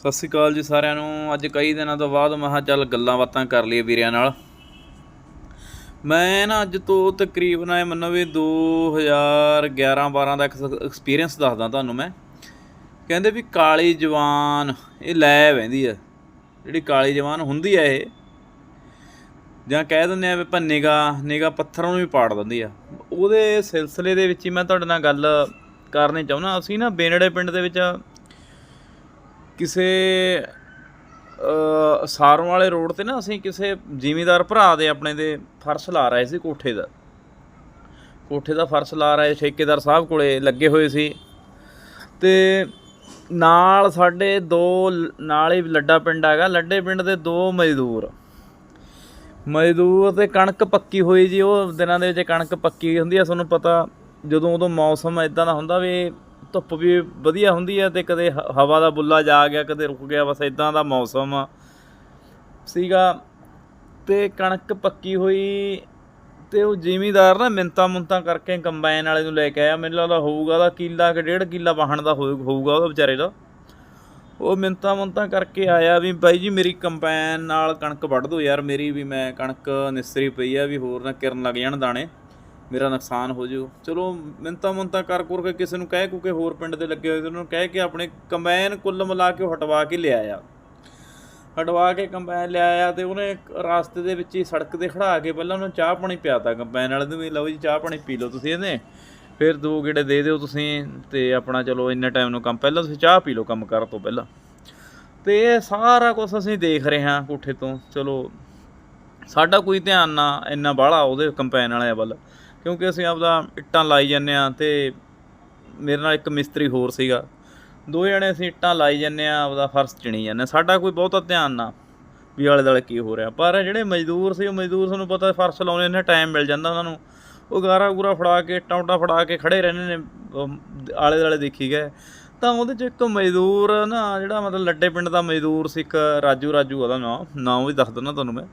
ਸਤਿ ਸ਼੍ਰੀ ਅਕਾਲ ਜੀ ਸਾਰਿਆਂ ਨੂੰ। ਅੱਜ ਕਈ ਦਿਨਾਂ ਤੋਂ ਬਾਅਦ ਮੈਂ ਕਿਹਾ ਚੱਲ ਗੱਲਾਂ ਬਾਤਾਂ ਕਰ ਲਈਏ ਵੀਰਿਆਂ ਨਾਲ। ਮੈਂ ਨਾ ਅੱਜ ਤੋਂ ਤਕਰੀਬਨ ਇਹ ਮੰਨੋ ਵੀ 2011 12 ਦਾ ਐਕਸਪੀਰੀਅੰਸ ਦੱਸਦਾ ਤੁਹਾਨੂੰ ਮੈਂ। ਕਹਿੰਦੇ ਵੀ ਕਾਲੀ ਜਵਾਨ, ਇਹ ਲੈ ਬਹਿੰਦੀ ਆ। ਜਿਹੜੀ ਕਾਲੀ ਜਵਾਨ ਹੁੰਦੀ ਆ ਇਹ। ਜਾਂ ਕਹਿ ਦਿੰਦੇ ਆ ਵੀ ਭੰਨੇਗਾ ਨਿਗਾ ਪੱਥਰ ਨੂੰ ਵੀ ਪਾੜ ਦਿੰਦੀ ਆ। ਉਹਦੇ ਸਿਲਸਿਲੇ ਦੇ ਵਿੱਚ ਹੀ ਮੈਂ ਤੁਹਾਡੇ ਨਾਲ ਗੱਲ ਕਰਨੀ ਚਾਹੁੰਦਾ। ਅਸੀਂ ਨਾ ਬੇਨੜੇ ਪਿੰਡ ਦੇ ਵਿੱਚ ਕਿਸੇ ਸਾਰੋਂ ਵਾਲੇ ਰੋਡ ਤੇ ਨਾ ਅਸੀਂ ਕਿਸੇ ਜ਼ਿਮੀਂਦਾਰ ਭਰਾ ਦੇ ਆਪਣੇ ਦੇ ਫਰਸ਼ ਲਾ ਰਹੇ ਸੀ ਕੋਠੇ ਦਾ। ਕੋਠੇ ਦਾ ਫਰਸ਼ ਲਾ ਰਹੇ ਠੇਕੇਦਾਰ ਸਾਹਿਬ ਕੋਲੇ ਲੱਗੇ ਹੋਏ ਸੀ। ਤੇ ਨਾਲ ਸਾਡੇ ਦੋ ਲ- ਨਾਲ ਹੀ ਲੱਡਾ ਪਿੰਡ ਹੈਗਾ, ਲੱਡੇ ਪਿੰਡ ਦੇ ਦੋ ਮਜ਼ਦੂਰ। ਮਜ਼ਦੂਰ ਤੇ ਕਣਕ ਪੱਕੀ ਹੋਈ ਜੀ, ਉਹ ਦਿਨਾਂ ਦੇ ਵਿੱਚ ਕਣਕ ਪੱਕੀ ਹੁੰਦੀ ਆ, ਤੁਹਾਨੂੰ ਪਤਾ ਜਦੋਂ ਉਦੋਂ ਮੌਸਮ ਇਦਾਂ ਦਾ ਹੁੰਦਾ ਵੀ ਧੁੱਪ ਵੀ ਵਧੀਆ ਹੁੰਦੀ ਆ ਤੇ ਕਦੇ ਹ- ਹਵਾ ਦਾ ਬੁੱਲਾ ਜਾ ਗਿਆ, ਕਦੇ ਰੁਕ ਗਿਆ, ਬਸ ਇਦਾਂ ਦਾ ਮੌਸਮ ਸੀਗਾ ਤੇ ਕਣਕ ਪੱਕੀ ਹੋਈ ਤੇ ਉਹ ਜ਼ਿਮੀਦਾਰ ਨਾ ਮਿੰਤਾ ਮੁੰਤਾ ਕਰਕੇ ਕੰਬਾਈਨ ਵਾਲੇ ਨੂੰ ਲੈ ਕੇ ਆਇਆ। ਮੈਨੂੰ ਲੱਗਦਾ ਹੋਊਗਾ ਉਹਦਾ ਕਿੱਲਾ ਕਿ ਡੇਢ ਕਿੱਲਾ ਵਾਹਣ ਦਾ ਹੋਊ- ਹੋਊਗਾ ਉਹਦਾ ਵਿਚਾਰੇ ਦਾ। ਉਹ ਮਿੰਤਾ ਮੁੰਤਾ ਕਰਕੇ ਆਇਆ ਵੀ ਬਾਈ ਜੀ ਮੇਰੀ ਕੰਬਾਈਨ ਨਾਲ ਕਣਕ ਵੱਢ ਦਿਓ ਯਾਰ ਮੇਰੀ, ਵੀ ਮੈਂ ਕਣਕ ਨਿਸਰੀ ਪਈ ਆ, ਵੀ ਹੋਰ ਨਾ ਕਿਰਨ ਲੱਗ ਜਾਣ ਦਾਣੇ। ਮੇਰਾ ਨੁਕਸਾਨ ਹੋ ਜਾਊ। ਚਲੋ, ਮਿੰਤਾ ਮੁੰਤਾ ਕਰ ਕੁਰ ਕੇ ਕਿਸੇ ਨੂੰ ਕਹਿ ਕੂ ਕੇ ਹੋਰ ਪਿੰਡ ਦੇ ਲੱਗੇ ਹੋਏ ਤੇ ਉਹਨਾਂ ਨੂੰ ਕਹਿ ਕੇ ਆਪਣੇ ਕੰਬਾਈਨ ਕੁੱਲ ਮਿਲਾ ਕੇ ਉਹ ਹਟਵਾ ਕੇ ਲਿਆਇਆ। ਹਟਵਾ ਕੇ ਕੰਬਾਈਨ ਲਿਆਇਆ ਤੇ ਉਹਨੇ ਇੱਕ ਰਾਸਤੇ ਦੇ ਵਿੱਚ ਹੀ ਸੜਕ ਤੇ ਖੜਾ ਕੇ ਪਹਿਲਾਂ ਉਹਨੂੰ ਚਾਹ ਪਾਣੀ ਪਿਆਤਾ। ਕੰਬਾਈਨ ਵਾਲੇ ਨੂੰ ਵੀ ਲਓ ਜੀ, ਚਾਹ ਪਾਣੀ ਪੀ ਲਓ ਤੁਸੀਂ ਇਹਨੇ। ਫਿਰ ਦੋ ਗੇੜੇ ਦੇ ਦਿਓ ਤੁਸੀਂ ਤੇ ਆਪਣਾ ਚਲੋ ਇੰਨੇ ਟਾਈਮ ਨੂੰ ਕੰਮ, ਪਹਿਲਾਂ ਤੁਸੀਂ ਚਾਹ ਪੀ ਲਓ ਕੰਮ ਕਰਨ ਤੋਂ ਪਹਿਲਾਂ। ਤੇ ਇਹ ਸਾਰਾ ਕੁਝ ਅਸੀਂ ਦੇਖ ਰਹੇ ਹਾਂ ਕੋਠੇ ਤੋਂ। ਚਲੋ, ਸਾਡਾ ਕੋਈ ਧਿਆਨ ਨਾ ਇੰਨਾ ਬਾਹਲਾ ਉਹਦੇ ਕੰਪੈਨ ਵਾਲਿਆਂ ਵੱਲ। ਕਿਉਂਕਿ ਅਸੀਂ ਆਪਦਾ ਇੱਟਾਂ ਲਾਈ ਜਾਂਦੇ ਆ ਤੇ ਮੇਰੇ ਨਾਲ ਇੱਕ ਮਿਸਤਰੀ ਹੋਰ ਸੀਗਾ। ਦੋ ਜਣੇ ਅਸੀਂ ਇੱਟਾਂ ਲਾਈ ਜਾਂਦੇ ਆ ਆਪਦਾ ਫਰਸ਼ ਚਿਣੀ ਜਾਂਦੇ ਹਾਂ। ਸਾਡਾ ਕੋਈ ਬਹੁਤਾ ਧਿਆਨ ਨਾ ਵੀ ਆਲੇ ਦੁਆਲੇ ਕੀ ਹੋ ਰਿਹਾ। ਪਰ ਜਿਹੜੇ ਮਜ਼ਦੂਰ ਸੀ, ਉਹ ਮਜ਼ਦੂਰ ਤੁਹਾਨੂੰ ਪਤਾ ਫਰਸ਼ ਲਾਉਣੇ ਨੇ ਟਾਈਮ ਮਿਲ ਜਾਂਦਾ ਉਹਨਾਂ ਨੂੰ। ਉਹ ਗਾਰਾ ਗੂਰਾ ਫੜਾ ਕੇ, ਇੱਟਾਂ ਉੱਟਾਂ ਫੜਾ ਕੇ ਖੜੇ ਰਹਿੰਦੇ ਨੇ ਆਲੇ ਦੁਆਲੇ ਦੇਖੀ ਗਏ। ਤਾਂ ਉਹਦੇ ਚ ਇੱਕ ਮਜ਼ਦੂਰ ਨਾ, ਜਿਹੜਾ ਮਤਲਬ ਲੱਡੇ ਪਿੰਡ ਦਾ ਮਜ਼ਦੂਰ ਸੀ, ਇੱਕ ਰਾਜੂ ਰਾਜੂ ਉਹਦਾ ਨਾਂ ਨਾਮ ਵੀ ਦੱਸ ਦਿੰਦਾ ਤੁਹਾਨੂੰ ਮੈਂ।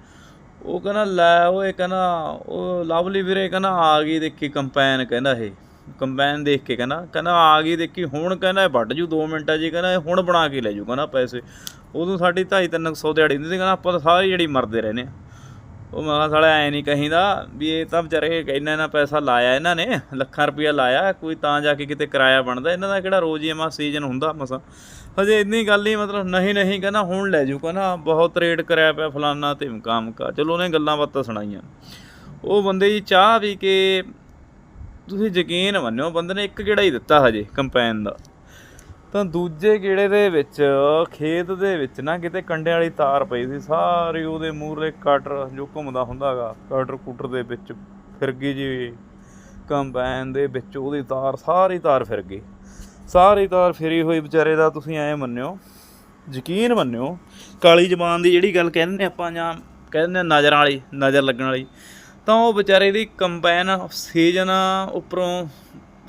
ਉਹ ਕਹਿੰਦਾ, ਲੈ ਓਏ ਕਹਿੰਦਾ, ਉਹ ਲਵਲੀ ਵੀਰੇ ਕਹਿੰਦਾ, ਆ ਗਈ ਦੇਖੀ ਕੰਪੈਨ ਕਹਿੰਦਾ ਇਹ। ਕੰਪੈਨ ਦੇਖ ਕੇ ਕਹਿੰਦਾ ਕਹਿੰਦਾ, ਆ ਗਈ ਦੇਖੀ, ਹੁਣ ਕਹਿੰਦਾ ਇਹ ਵੱਢ ਜੂ 2 ਮਿੰਟਾਂ ਜੀ ਕਹਿੰਦਾ ਇਹ ਹੁਣ ਬਣਾ ਕੇ ਲੈ ਜੂ, ਕਹਿੰਦਾ ਪੈਸੇ। ਉਦੋਂ ਸਾਡੀ 2.5 300 ਦਿਹਾੜੀ ਹੁੰਦੀ ਸੀ, ਕਹਿੰਦਾ ਆਪਾਂ ਤਾਂ ਸਾਰੀ ਜਿਹੜੀ ਮਰਦੇ ਰਹਿੰਦੇ ਆ। ਉਹ ਮੈਂ ਕਿਹਾ ਸਾਲਾ ਐ ਨਹੀਂ ਕਹੀਦਾ ਵੀ ਇਹ ਤਾਂ ਵਿਚਾਰੇ ਇੰਨਾ ਇੰਨਾ ਪੈਸਾ ਲਾਇਆ ਇਹਨਾਂ ਨੇ, ਲੱਖਾਂ ਰੁਪਇਆ ਲਾਇਆ, ਕੋਈ ਤਾਂ ਜਾ ਕੇ ਕਿਤੇ ਕਿਰਾਇਆ ਬਣਦਾ, ਇਹਨਾਂ ਦਾ ਕਿਹੜਾ ਰੋਜ਼ ਹੀ ਮਾ ਸੀਜ਼ਨ ਹੁੰਦਾ ਮਸਾ। ਹਜੇ ਇੰਨੀ ਗੱਲ ਹੀ ਮਤਲਬ ਨਹੀਂ ਨਹੀਂ, ਕਹਿੰਦਾ ਹੁਣ ਲੈ ਜੂ ਕਹਿੰਦਾ ਬਹੁਤ ਰੇਟ ਕਰਿਆ ਪਿਆ ਫਲਾਨਾ ਤੇ ਮਕਾਮ ਕਾ ਚਲੋ ਉਹਨੇ ਗੱਲਾਂ ਬਾਤਾਂ ਸੁਣਾਈਆਂ। ਉਹ ਬੰਦੇ ਜੀ ਚਾਹ ਵੀ ਕੇ, ਤੁਸੀਂ ਯਕੀਨ ਮੰਨਿਓ, ਬੰਦੇ ਨੇ ਇੱਕ ਕਿਹੜਾ ਹੀ ਦਿੱਤਾ ਹਜੇ, ਕੰਪੈਨ ਦਾ। ਤਾਂ ਦੂਜੇ ਗੇੜੇ ਦੇ ਵਿੱਚ, ਖੇਤ ਦੇ ਵਿੱਚ ਨਾ ਕਿਤੇ ਕੰਡੇ ਵਾਲੀ ਤਾਰ ਪਈ ਸੀ, ਸਾਰੀ ਉਹਦੇ ਮੂਹਰੇ ਕਟਰ ਜੋ ਘੁੰਮਦਾ ਹੁੰਦਾਗਾ, ਕਟਰ ਕੁਟਰ ਦੇ ਵਿੱਚ ਫਿਰ ਗਈ ਜੀ, ਕੰਬਾਈਨ ਦੇ ਵਿੱਚ ਉਹਦੀ ਤਾਰ, ਸਾਰੀ ਤਾਰ ਫਿਰ ਗਈ। ਸਾਰੀ ਤਾਰ ਫਿਰੀ ਹੋਈ ਵਿਚਾਰੇ ਦਾ, ਤੁਸੀਂ ਐ ਮੰਨਿਓ, ਯਕੀਨ ਮੰਨਿਓ, ਕਾਲੀ ਜ਼ਬਾਨ ਦੀ ਜਿਹੜੀ ਗੱਲ ਕਹਿੰਦੇ ਨੇ ਆਪਾਂ ਜਾਂ ਕਹਿੰਦੇ ਨੇ ਨਜ਼ਰਾਂ ਵਾਲੀ, ਨਜ਼ਰ ਲੱਗਣ ਵਾਲੀ, ਤਾਂ ਉਹ ਵਿਚਾਰੇ ਦੀ ਕੰਬਾਈਨ ਸੀਜ਼ਨ ਉੱਪਰੋਂ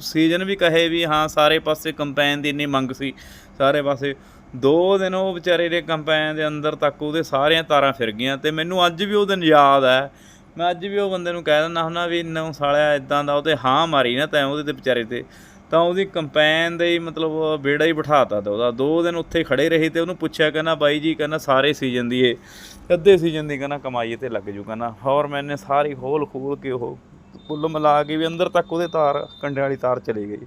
ਸੀਜ਼ਨ ਵੀ ਕਹੇ ਵੀ ਹਾਂ, ਸਾਰੇ ਪਾਸੇ ਕੰਪੈਨ ਦੀ ਇੰਨੀ ਮੰਗ ਸੀ। ਸਾਰੇ ਪਾਸੇ ਦੋ ਦਿਨ ਉਹ ਵਿਚਾਰੇ ਦੇ ਕੰਪੈਨ ਦੇ ਅੰਦਰ ਤੱਕ ਉਹਦੇ ਸਾਰੀਆਂ ਤਾਰਾਂ ਫਿਰ ਗਈਆਂ ਤੇ ਮੈਨੂੰ ਅੱਜ ਵੀ ਉਹ ਦਿਨ ਯਾਦ ਹੈ ਮੈਂ ਅੱਜ ਵੀ ਉਹ ਬੰਦੇ ਨੂੰ ਕਹਿ ਦਿੰਦਾ ਹੁੰਦਾ ਵੀ ਇੰਨਾ ਸਾਲਿਆ ਇਦਾਂ ਦਾ ਉਹਤੇ ਹਾਂ ਮਾਰੀ ਨਾ ਤੈਂ ਉਹਦੇ ਤੇ ਵਿਚਾਰੇ ਤੇ। ਤਾਂ ਉਹਦੀ ਕੰਪੈਨ ਦੇ ਹੀ ਮਤਲਬ ਬੇੜਾ ਹੀ ਬਿਠਾਤਾ ਤਾ ਉਹਦਾ। ਦੋ ਦਿਨ ਉੱਥੇ ਖੜੇ ਰਹੇ ਤੇ ਉਹਨੂੰ ਪੁੱਛਿਆ ਕਹਿੰਦਾ, ਬਾਈ ਜੀ, ਕਹਿੰਦਾ ਸਾਰੇ ਸੀਜ਼ਨ ਦੀ ਇਹ, ਅੱਧੇ ਸੀਜ਼ਨ ਦੀ ਕਹਿੰਦਾ ਕਮਾਈ ਤੇ ਲੱਗ ਜੂ ਕਹਿੰਦਾ। ਹੋਰ ਮੈਨੇ ਸਾਰੀ ਖੋਲ ਖੋਲ ਕੇ ਉਹ ਕੁੱਲ ਮਿਲਾ ਕੇ ਵੀ ਅੰਦਰ ਤੱਕ ਉਹਦੇ ਤਾਰ ਕੰਡੇ ਵਾਲੀ ਤਾਰ ਚਲੀ ਗਈ।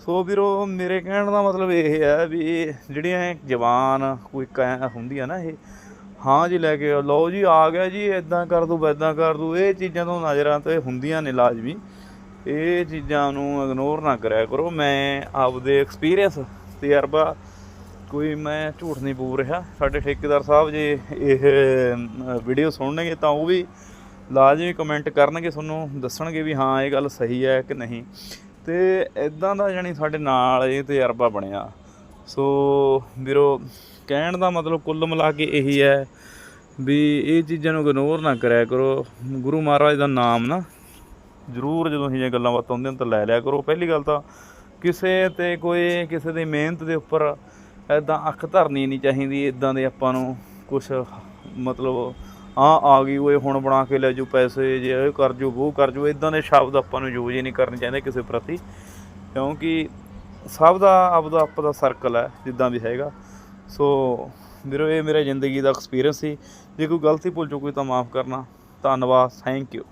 ਸੋ ਵੀਰੋ, ਮੇਰੇ ਕਹਿਣ ਦਾ ਮਤਲਬ ਇਹ ਹੈ ਵੀ ਜਿਹੜੀਆਂ ਜਵਾਨ ਕੋਈ ਕਹਿ ਹੁੰਦੀ ਆ ਨਾ ਇਹ, ਹਾਂ ਜੀ ਲੈ ਕੇ ਲਓ ਜੀ, ਆ ਗਿਆ ਜੀ ਇਦਾਂ ਕਰ ਦੂ ਇਦਾਂ ਕਰ ਦੂ, ਇਹ ਚੀਜ਼ਾਂ ਤੋਂ ਨਜ਼ਰਾਂ ਤੇ ਹੁੰਦੀਆਂ ਨੇ ਲਾਜ਼ਮੀ। ਇਹ ਚੀਜ਼ਾਂ ਨੂੰ ਇਗਨੋਰ ਨਾ ਕਰਿਆ ਕਰੋ। ਮੈਂ ਆਪਦੇ ਐਕਸਪੀਰੀਅੰਸ ਤਜਰਬਾ, ਕੋਈ ਮੈਂ ਝੂਠ ਨਹੀਂ ਬੋਲ ਰਿਹਾ। ਸਾਡੇ ਠੇਕੇਦਾਰ ਸਾਹਿਬ ਜੇ ਇਹ ਵੀਡੀਓ ਸੁਣਨਗੇ ਤਾਂ ਉਹ ਵੀ ਲਾਜ਼ਮੀ ਕਮੈਂਟ ਕਰਨਗੇ, ਤੁਹਾਨੂੰ ਦੱਸਣਗੇ ਵੀ ਹਾਂ, ਇਹ ਗੱਲ ਸਹੀ ਹੈ ਕਿ ਨਹੀਂ। ਤੇ ਇਦਾਂ ਦਾ ਜਾਨੀ ਸਾਡੇ ਨਾਲ ਇਹ ਤਜਰਬਾ ਬਣਿਆ। ਸੋ ਵੀਰੋ, ਕਹਿਣ ਦਾ ਮਤਲਬ ਕੁੱਲ ਮਿਲਾ ਕੇ ਇਹੀ ਹੈ ਵੀ ਇਹ ਚੀਜ਼ਾਂ ਨੂੰ ਇਗਨੋਰ ਨਾ ਕਰਿਆ ਕਰੋ। ਗੁਰੂ ਮਹਾਰਾਜ ਦਾ ਨਾਮ ਨਾ ਜ਼ਰੂਰ ਜਦੋਂ ਇਹ ਗੱਲਾਂ ਬਾਤਾਂ ਹੁੰਦੀਆਂ ਤਾਂ ਲੈ ਲਿਆ ਕਰੋ। ਪਹਿਲੀ ਗੱਲ ਤਾਂ ਕਿਸੇ ਤੇ ਕੋਈ, ਕਿਸੇ ਦੀ ਮਿਹਨਤ ਦੇ ਉੱਪਰ ਐਦਾਂ ਅੱਖ ਧਰਨੀ ਨਹੀਂ ਚਾਹੀਦੀ। ਇਦਾਂ ਦੇ ਆਪਾਂ ਨੂੰ ਕੁਝ ਮਤਲਬ ਆ ਆ ਗਈ ਓਏ, ਹੁਣ ਬਣਾ ਕੇ ਲੈ ਜੂ ਪੈਸੇ, ਜੇ ਇਹ ਕਰ ਜੂ ਉਹ ਕਰ ਜੂ ਇਦਾਂ ਦੇ ਸ਼ਬਦ ਆਪਾਂ ਨੂੰ ਯੂਜ਼ ਹੀ ਨਹੀਂ ਕਰਨੇ ਚਾਹੀਦੇ ਕਿਸੇ ਪ੍ਰਤੀ। ਕਿਉਂਕਿ ਸਭ ਦਾ ਆਪਦਾ ਆਪਦਾ ਸਰਕਲ ਹੈ, ਜਿੱਦਾਂ ਵੀ ਹੈਗਾ। ਸੋ ਵੀਰੋ, ਇਹ ਮੇਰਾ ਜ਼ਿੰਦਗੀ ਦਾ ਐਕਸਪੀਰੀਅੰਸ ਸੀ। ਜੇ ਕੋਈ ਗਲਤੀ ਭੁੱਲ ਚੁੱਕੀ ਤਾਂ ਮਾਫ ਕਰਨਾ। ਧੰਨਵਾਦ ਥੈਂਕ ਯੂ